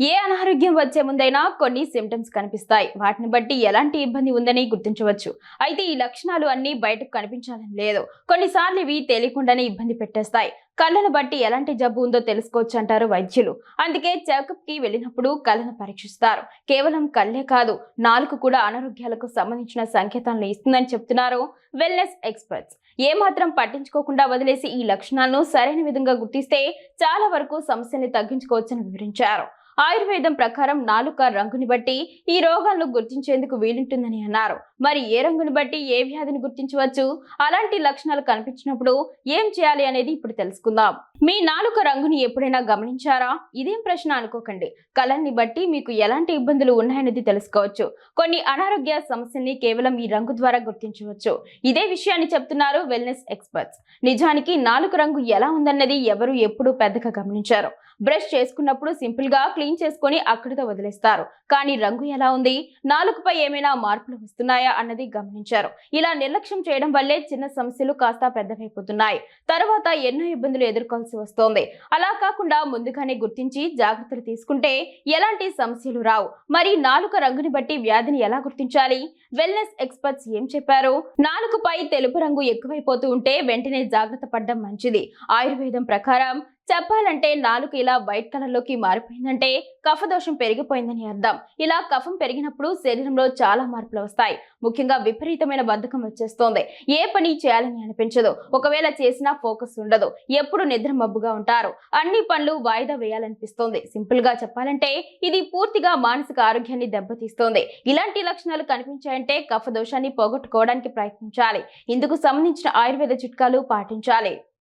ఏ అనారోగ్యం వచ్చే ముందైనా కొన్ని సిమ్టమ్స్ కనిపిస్తాయి. వాటిని బట్టి ఎలాంటి ఇబ్బంది ఉందని గుర్తించవచ్చు. అయితే ఈ లక్షణాలు అన్ని బయటకు కనిపించాలని లేదు. కొన్నిసార్లు ఇవి తెలియకుండానే ఇబ్బంది పెట్టేస్తాయి. కళ్ళను బట్టి ఎలాంటి జబ్బు ఉందో తెలుసుకోవచ్చు అంటారు వైద్యులు. అందుకే చెకప్కి వెళ్ళినప్పుడు కళ్ళను పరీక్షిస్తారు. కేవలం కళ్ళే కాదు నాలుగు కూడా అనారోగ్యాలకు సంబంధించిన సంకేతాలను ఇస్తుందని చెప్తున్నారు వెల్నెస్ ఎక్స్పర్ట్స్ ఏమాత్రం పట్టించుకోకుండా వదిలేసి ఈ లక్షణాలను సరైన విధంగా గుర్తిస్తే చాలా వరకు సమస్యల్ని తగ్గించుకోవచ్చని వివరించారు. ఆయుర్వేదం ప్రకారం నాలుక రంగుని బట్టి ఈ రోగాలను గుర్తించేందుకు వీలుంటుందని అన్నారు. మరి ఏ రంగుని బట్టి ఏ వ్యాధిని గుర్తించవచ్చు? అలాంటి లక్షణాలు కనిపించినప్పుడు ఏం చేయాలి అనేది ఇప్పుడు తెలుసుకుందాం. మీ నాలుక రంగుని ఎప్పుడైనా గమనించారా? ఇదేం ప్రశ్న అనుకోకండి. కలర్ని బట్టి మీకు ఎలాంటి ఇబ్బందులు ఉన్నాయనేది తెలుసుకోవచ్చు. కొన్ని అనారోగ్య సమస్యల్ని కేవలం ఈ రంగు ద్వారా గుర్తించవచ్చు. ఇదే విషయాన్ని చెప్తున్నారు వెల్నెస్ ఎక్స్పర్ట్స్ నిజానికి నాలుక రంగు ఎలా ఉందన్నది ఎవరు ఎప్పుడు పెద్దగా గమనించారు. బ్రష్ చేసుకున్నప్పుడు సింపుల్గా క్లీన్ చేసుకొని అక్కడితో వదిలేస్తారు. కానీ రంగు ఎలా ఉంది? నాలుకపై ఏమైనా మార్పులు వస్తున్నాయా అన్నది గమనించారు. ఇలా నిర్లక్ష్యం చేయడం వల్లే చిన్న సమస్యలు కాస్త పెద్దవైపోతున్నాయి. తర్వాత ఎన్నో ఇబ్బందులు ఎదుర్కోవాల్సి వస్తోంది. అలా కాకుండా ముందుగానే గుర్తించి జాగ్రత్తలు తీసుకుంటే ఎలాంటి సమస్యలు రావు. మరి నాలుక రంగుని బట్టి వ్యాధిని ఎలా గుర్తించాలి? వెల్నెస్ ఎక్స్పర్ట్స్ ఏం చెప్పారు? నాలుకపై తెలుపు రంగు ఎక్కువైపోతూ ఉంటే వెంటనే జాగ్రత్త పడడం మంచిది. ఆయుర్వేదం ప్రకారం చెప్పాలంటే నాలుక ఇలా వైట్ కలర్లోకి మారిపోయిందంటే కఫదోషం పెరిగిపోయిందని అర్థం. ఇలా కఫం పెరిగినప్పుడు శరీరంలో చాలా మార్పులు వస్తాయి. ముఖ్యంగా విపరీతమైన బద్ధకం వచ్చేస్తోంది. ఏ పని చేయాలని అనిపించదు. ఒకవేళ చేసినా ఫోకస్ ఉండదు. ఎప్పుడు నిద్ర మబ్బుగా ఉంటారు. అన్ని పనులు వాయిదా వేయాలనిపిస్తోంది. సింపుల్గా చెప్పాలంటే ఇది పూర్తిగా మానసిక ఆరోగ్యాన్ని దెబ్బతీస్తోంది. ఇలాంటి లక్షణాలు కనిపించాయంటే కఫదోషాన్ని పోగొట్టుకోవడానికి ప్రయత్నించాలి. ఇందుకు సంబంధించిన ఆయుర్వేద చిట్కాలు పాటించాలి.